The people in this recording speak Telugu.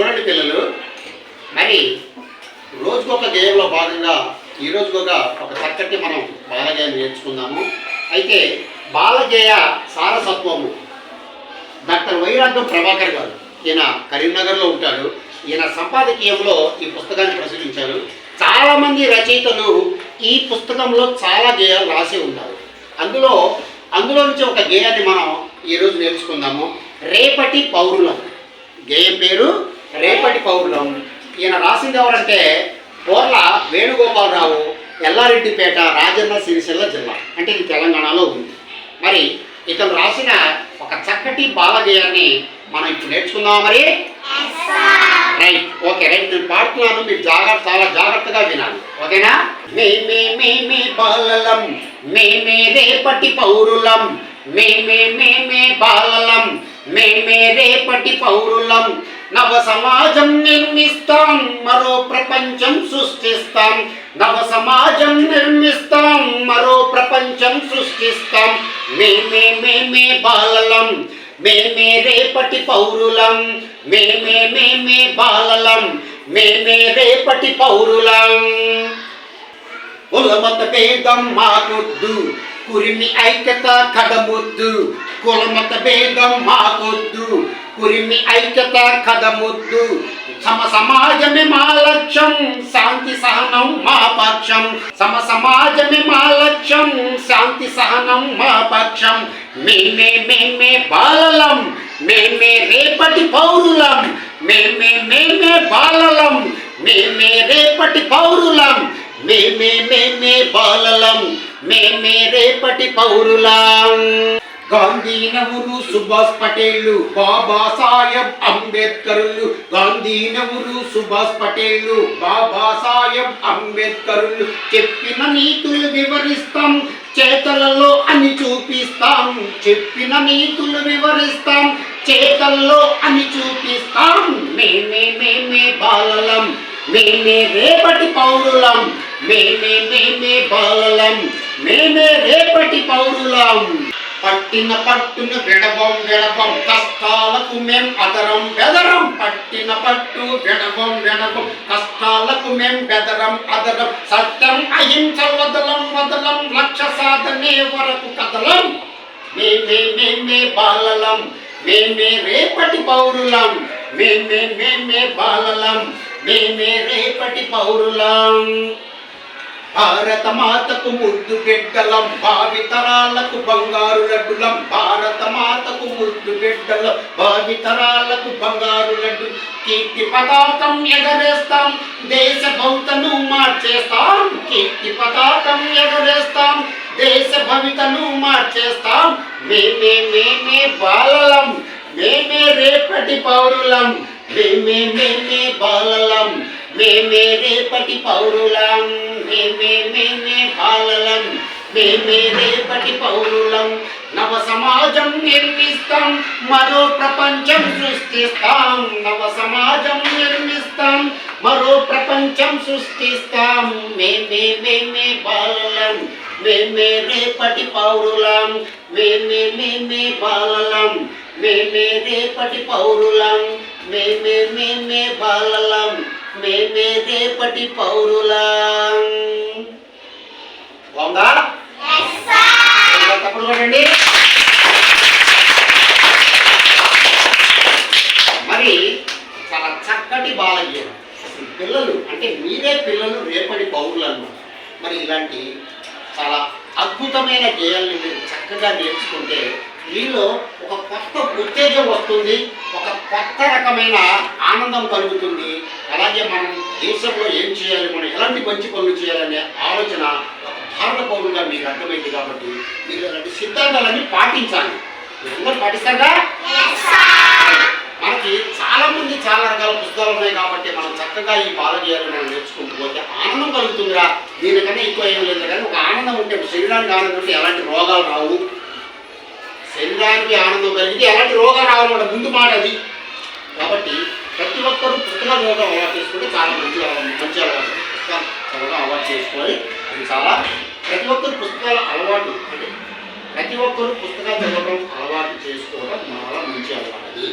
చూడండి పిల్లలు. మరి రోజుకొక గేయంలో భాగంగా ఈ రోజుకొక ఒక చక్కటి మనం బాలగేయం నేర్చుకుందాము. అయితే బాలగేయ సారసత్వము. డాక్టర్ వైరాగ్యం ప్రభాకర్ గారు ఈయన కరీంనగర్లో ఉంటాడు. ఈయన సంపాదకీయంలో ఈ పుస్తకాన్ని ప్రచురించారు. చాలామంది రచయితలు ఈ పుస్తకంలో చాలా గేయాలు రాసి ఉంటారు అందులో అందులో నుంచి ఒక గేయాన్ని మనం ఈరోజు నేర్చుకుందాము. రేపటి పౌరులం. గేయం పేరు రేపటి పౌరులం. ఈయన రాసింది ఎవరంటే బోర్ల వేణుగోపాలరావు ఎల్లారెడ్డిపేట రాజన్న సిరిసిల్ల జిల్లా. అంటే ఇది తెలంగాణలో ఉంది. మరి ఇతను రాసిన ఒక చక్కటి బాలగేయాన్ని మనం ఇప్పుడు నేర్చుకుందాం మరి? రైట్ ఓకే రైట్ నేను పాడుతున్నాను. మీరు జాగ్రత్త చాలా జాగ్రత్తగా వినాలి. ఓకేనా మే మే మే మే బాలలం. మే మే రేపటి పౌరులం. మే మే మే మే బాలలం. మే మే రేపటి పౌరులం. నవ సమాజం నిర్మిస్తాం మరో ప్రపంచం సృష్టిస్తాం. నవ సమాజం నిర్మిస్తాం మరో ప్రపంచం సృష్టిస్తాం. మేమే మేమే బాలలం మేమే రేపటి పౌరులం. మేమే మేమే బాలలం మేమే రేపటి పౌరులం. కులమత భేదం మాకొద్దు కురిమి ఐక్యత కదముద్దు కులమత భేదం మాకొద్దు కురిమి ఐక్యత కదముద్దు సమ సమాజమే మా లక్ష్యం శాంతి సహనం మా పక్షం. సమ సమాజమే మా లక్ష్యం శాంతి సహనం మా పక్షం. మేమే మేమే బాలలం మేమే రేపటి పౌరులం. మేమే మేమే బాలలం మేమే రేపటి పౌరులం. మేమే మేమే బాలలం మేమే రేపటి పౌరులం. గాంధీనవులు సుభాష్ పటేళ్ళు బాబా సాహెబ్ అంబేద్కర్లు. గాంధీ సుభాష్ పటేల్ బాబా సాహెబ్ అంబేద్కర్లు. చెప్పిన నీతులు వివరిస్తాం చేతలలో అని చూపిస్తాం. చెప్పిన నీతులు వివరిస్తాం చేతల్లో అని చూపిస్తాం. మేమే మేమే బాలలం మేమే రేపటి పౌరులం. మేమే మేమే బాలలం మేమే రేపటి పౌరులం. పట్టిన పట్టున విడవం విడవం కష్టాలకు మేం అదరం బెదరం. పట్టిన పట్టు విడవం విడవం కష్టాలకు మేం బెదరం అదరం. సత్యం అహింస వదలం వదలం. లక్ష సాధనే వరకు కదలం. మేమే మేమే బాలలం. మేమే రేపటి పౌరులం. మేమే మేమే బాలలం. మేమే రేపటి పౌరులం. భారత మాతకు ముద్దు బిడ్డలం భావితరాలకు బంగారు లడ్డులం. భారత మాతకు ముద్దు బిడ్డలం భావితరాలకు బంగారు లడ్డు. కీర్తి పతాకం ఎగరేస్తాం దేశ భౌతను మార్చేస్తాం. కీర్తి పతాకం ఎగరేస్తాం దేశ భవితను మార్చేస్తాం. మేమే మేమే బాలలం మేమే రేపటి పౌరులం. మేమే మేమే బాలలం. మేమే రేపటి పౌరులం మేమే మేమే బాలలం మేమే రేపటి పౌరులం నవ సమాజం నిర్మిస్తాం మరో ప్రపంచం సృష్టిస్తాం నవ సమాజం నిర్మిస్తాం మరో ప్రపంచం సృష్టిస్తాం మేమే మేమే బాలలం మేమే రేపటి పౌరులం మేమే మేమే బాలలం మేమే రేపటి పౌరులం మేమే మేమే బాలలం మేమే రేపటి పౌరులం. బాగుందా? తప్పుడు కొట్టండి మరి చాలా చక్కటి బాలయ్య. పిల్లలు అంటే మీరే పిల్లలు రేపటి పౌరులు అన్నమాట మరి ఇలాంటి చాలా అద్భుతమైన గేయాలను మీరు చక్కగా నేర్చుకుంటే మీలో ఒక కొత్త ఉత్తేజం వస్తుంది ఒక కొత్త రకమైన ఆనందం కలుగుతుంది. అలాగే మనం దేశంలో ఏం చేయాలి మనం ఎలాంటి మంచి పనులు చేయాలనే ఆలోచన ఒక భారత పౌరులుగా మీకు అర్థమైంది కాబట్టి మీరు అలాంటి సిద్ధాంతాలన్నీ పాటించాలి. మీరు పాటిస్తారా? మనకి చాలా మంది చాలా రకాల పుస్తకాలు ఉన్నాయి కాబట్టి మనం చక్కగా ఈ బాలగీయాలను మనం నేర్చుకుంటూ పోతే ఆనందం కలుగుతుందిరా. దీనికన్నా ఎక్కువ ఏం లేదు కానీ ఒక ఆనందం ఉంటే శరీరానికి ఆనందం ఉంటే ఎలాంటి రోగాలు రావు. శరీరానికి ఆనందం కలిగింది. ఎలాంటి రోగాలు రావాలన్నమాట. ముందు మాట అది. కాబట్టి ప్రతి ఒక్కరూ పుస్తకాలు చదవడం అలవాటు చేసుకుంటే చాలా మంచి మంచి అలవాటు పుస్తకాలు చదవడం అలవాటు చేసుకోవాలి అది చాలా ప్రతి ఒక్కరు పుస్తకాల అలవాటు. అంటే ప్రతి ఒక్కరు పుస్తకాలు చదవడం అలవాటు చేసుకోవడం చాలా మంచి అలవాటు.